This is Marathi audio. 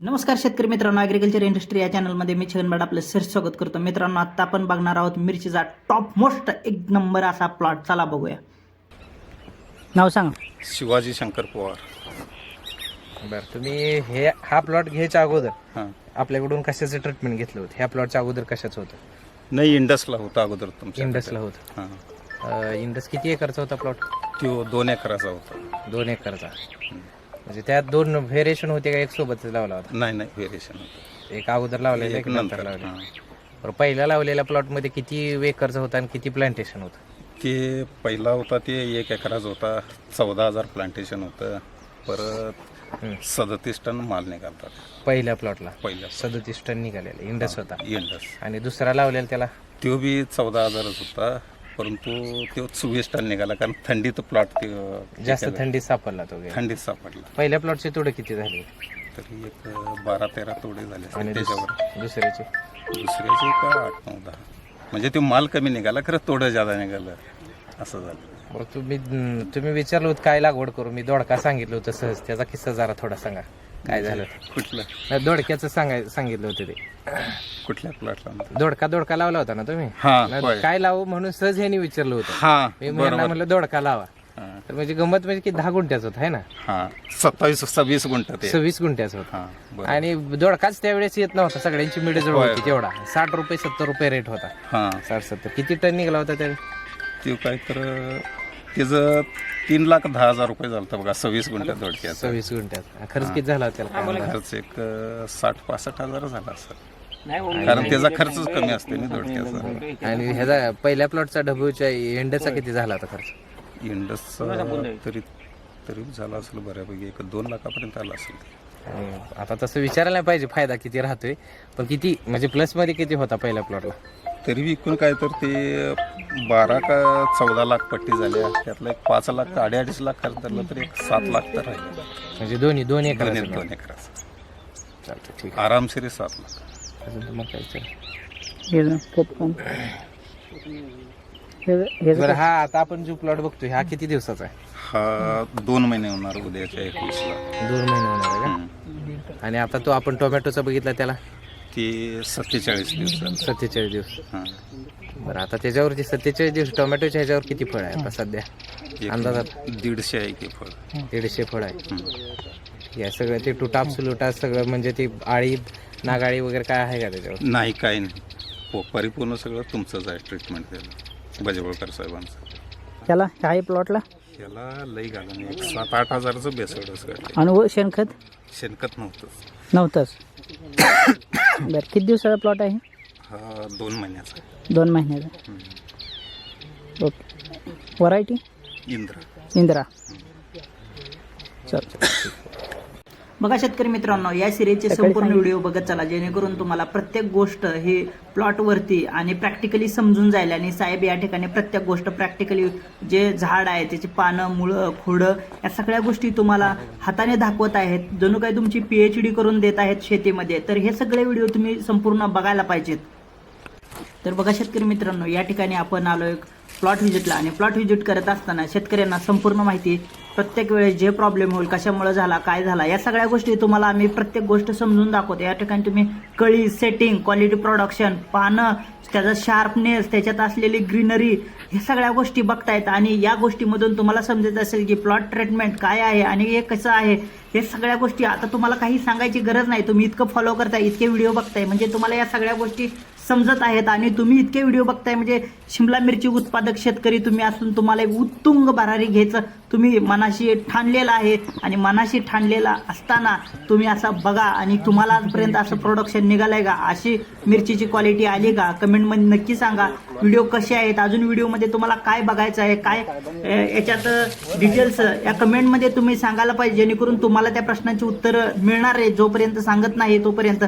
नमस्कार शेतकरी मित्रांनो ॲग्रिकल्चर इंडस्ट्री या चॅनलमध्ये मी छगनबाड आपलं सर स्वागत करतो. मित्रांनो आत्ता आपण बघणार आहोत मिरचीचा टॉप मोस्ट एक नंबर असा प्लॉट चला बघूया. नाव सांगा. शिवाजी शंकर पवार. बरं तुम्ही हे हा प्लॉट घ्यायच्या अगोदर हां. आपल्याकडून कशाचं ट्रीटमेंट घेतलं होतं? ह्या प्लॉटच्या अगोदर कशाचं होतं? नाही इंडसला होता अगोदर तुमच्या इंडसला होतं. हां. अं, इंडस किती एकरचा होता प्लॉट तो दोन एकराचा होता. दोन एकरचा. म्हणजे त्यात दोन व्हेरिएशन होते का एक सोबतच लावला होता? नाही नाही व्हेरिएशन होतं. एक अगोदर लावलेला एक नंतर लावलेला. बरं पहिला लावलेल्या प्लॉटमध्ये किती एकरचा होता आणि किती प्लांटेशन होतं? ते पहिला होता ते एक एकराचा होता चौदा हजार प्लांटेशन होतं. परत. सदतीस टन माल निघालतात पहिल्या प्लॉटला पहिल्या सदतीस टन निघालेला इंडस होता. इंडस. आणि दुसरा लावलेला त्याला? तो बी चौदा हजारच होता. परंतु तो चोवीस टन निघाला कारण थंडीत प्लॉट जास्त थंडीत सापडला तो. थंडीत सापडला. पहिल्या प्लॉटची तोडं किती झाली? तरी एक बारा तेरा तोडे झाले असतील आणि दुस- त्याच्यावर. दुसऱ्याची? दुसऱ्याचे का आठ नऊ दहा? म्हणजे ते माल कमी निघाला खरं थोडं जादा निघालं असं झालं. मग तुम्ही तुम्ही विचारलं होतं काय लागवड करू? मी दोडका सांगितलं होतं सहज. त्याचा किस्सा जरा थोडा सांगा. काय झालं. कुठलं? नाही, दोडक्याचं सांगाय सांगितलं होतं ते. कुठल्या प्लॉटला दोडका दोडका लावला होता ना तुम्ही? हा नाही, होय. काय लावू म्हणून सहज ह्यानी विचारलं होतं. हा मी म्हणलं म्हणलं दोडका लावा. हा, तर म्हणजे गंमत म्हणजे की दहा गुंठ्याचं होतं है ना? हा सत्तावीस सव्वीस गुंठ ते. सव्वीस गुंठ्याचं होतं. हा बरं. आणि दोडकाच त्यावेळेस येत नव्हता सगळ्यांची मिडजवळ होय. होती तेवढा. साठ रुपये सत्तर रुपये रेट होता. हा. साठ सत्तर. किती टन निघाला होता त्यावेळी? ते काय तर त्याचं तीन लाख दहा हजार रुपये झालं बघा सव्वीस गुंठ्यात दोडक्याचं सव्वीस गुंठ्यात. खर्च किती झाला होता त्याला काय खर्च एक अं, साठ पासष्ट हजार झाला असं. कारण त्याचा खर्चच कमी असते ना दोडक्याचा आणि ह्याचा पहिल्या प्लॉटचा डब्ल्यूच्या एंडचा किती झाला होता खर्च? इंडस तरी तरी झाला असेल बऱ्यापैकी एक दोन लाखापर्यंत आला असेल. आता तसं विचारायला नाही पाहिजे फायदा किती राहतोय. पण किती म्हणजे प्लसमध्ये किती होता पहिल्या प्लॉटला तरी विकून काय तर ते बारा का चौदा लाख पट्टी झाल्या त्यातला एक पाच लाख का अडीच लाख खर्च धरलं तर एक सात लाख तर राहिले. म्हणजे दोन्ही दोन एकर दोन दोन एकराचं चालतं ठीक आरामशीर सात लाख. आहे अजून तुम्हाला काय विचारायचं? बरं हा आता आपण जो प्लॉट बघतोय हा किती दिवसाचा आहे? हा दोन महिने होणार उद्याच्या एकवीसला. दोन महिने होणार आहे का? आणि आता तो आपण टोमॅटोचा बघितला त्याला? ते सत्तेचाळीस दिवसात सत्तेचाळीस दिवस. हा. बरं आता त्याच्यावरती सत्तेचाळीस दिवस टोमॅटोच्या ह्याच्यावर किती फळ आहे आता सध्या? अंदाजात दीडशे आहे की फळ. दीडशे फळ आहे. हं. या सगळं ते टुटाप सुलुटा सगळं म्हणजे ती आळी नागाळी वगैरे काय आहे का त्याच्यावर? नाही काही नाही. हो परिपूर्ण सगळं तुमचंच आहे ट्रीटमेंट त्याला. बजवळकर साहेबांचं. त्याला आहे प्लॉटला याला लई घाला नाही एक सात आठ हजाराचं बेसडच काढले आणि शेणखत? शेणखत नव्हतंच. नव्हतंच. बरं किती दिवसाचा प्लॉट आहे? हा दोन महिन्याचा. आहे. दोन महिन्याचा. ओके. व्हरायटी इंद्र. इंदिरा. चल. बघा शेतकरी मित्रांनो या सिरीजचे संपूर्ण व्हिडिओ बघत चला. जेणेकरून तुम्हाला प्रत्येक गोष्ट ही प्लॉटवरती आणि प्रॅक्टिकली समजून जाईल आणि साहेब या ठिकाणी प्रत्येक गोष्ट प्रॅक्टिकली जे झाड आहे त्याची पानं मुळं खोडं या सगळ्या गोष्टी तुम्हाला हाताने दाखवत आहेत. जणू काही तुमची पीएच डी करून देत आहेत शेतीमध्ये तर हे सगळे व्हिडिओ तुम्ही संपूर्ण बघायला पाहिजेत. तर बघा शेतकरी मित्रांनो या ठिकाणी आपण आलो एक प्लॉट व्हिजिटला आणि प्लॉट व्हिजिट करत असताना शेतकऱ्यांना संपूर्ण माहिती प्रत्येक वेळेस जे प्रॉब्लेम होईल कशामुळे झाला काय झाला या सगळ्या गोष्टी तुम्हाला आम्ही प्रत्येक गोष्ट समजून दाखवतो. या ठिकाणी तुम्ही कळी सेटिंग क्वालिटी प्रोडक्शन पानं त्याचा शार्पनेस त्याच्यात असलेली ग्रीनरी हे सगळ्या गोष्टी बघतायत. आणि या गोष्टीमधून तुम्हाला समजत असेल की प्लॉट ट्रीटमेंट काय आहे आणि हे कसं आहे हे सगळ्या गोष्टी आता तुम्हाला काही सांगायची गरज नाही. तुम्ही इतकं फॉलो करताय इतके व्हिडिओ बघताय. म्हणजे तुम्हाला या सगळ्या गोष्टी समजत आहेत आणि तुम्ही इतके व्हिडिओ बघताय म्हणजे शिमला मिरची उत्पादक शेतकरी तुम्ही असून तुम्हाला एक उत्तुंग भरारी घ्यायचं तुम्ही मनाशी ठाणलेलं आहे आणि मनाशी ठाणलेला असताना तुम्ही असं बघा आणि तुम्हाला आजपर्यंत असं प्रोडक्शन निघालंय का? अशी मिरचीची क्वालिटी आली का? कमेंटमध्ये नक्की सांगा. व्हिडिओ कसे आहेत? अजून व्हिडिओमध्ये तुम्हाला काय बघायचं आहे? काय याच्यात डिटेल्स या कमेंटमध्ये तुम्ही सांगायला पाहिजे जेणेकरून तुम्हाला त्या प्रश्नांची उत्तरं मिळणार आहे जोपर्यंत सांगत नाही तोपर्यंत.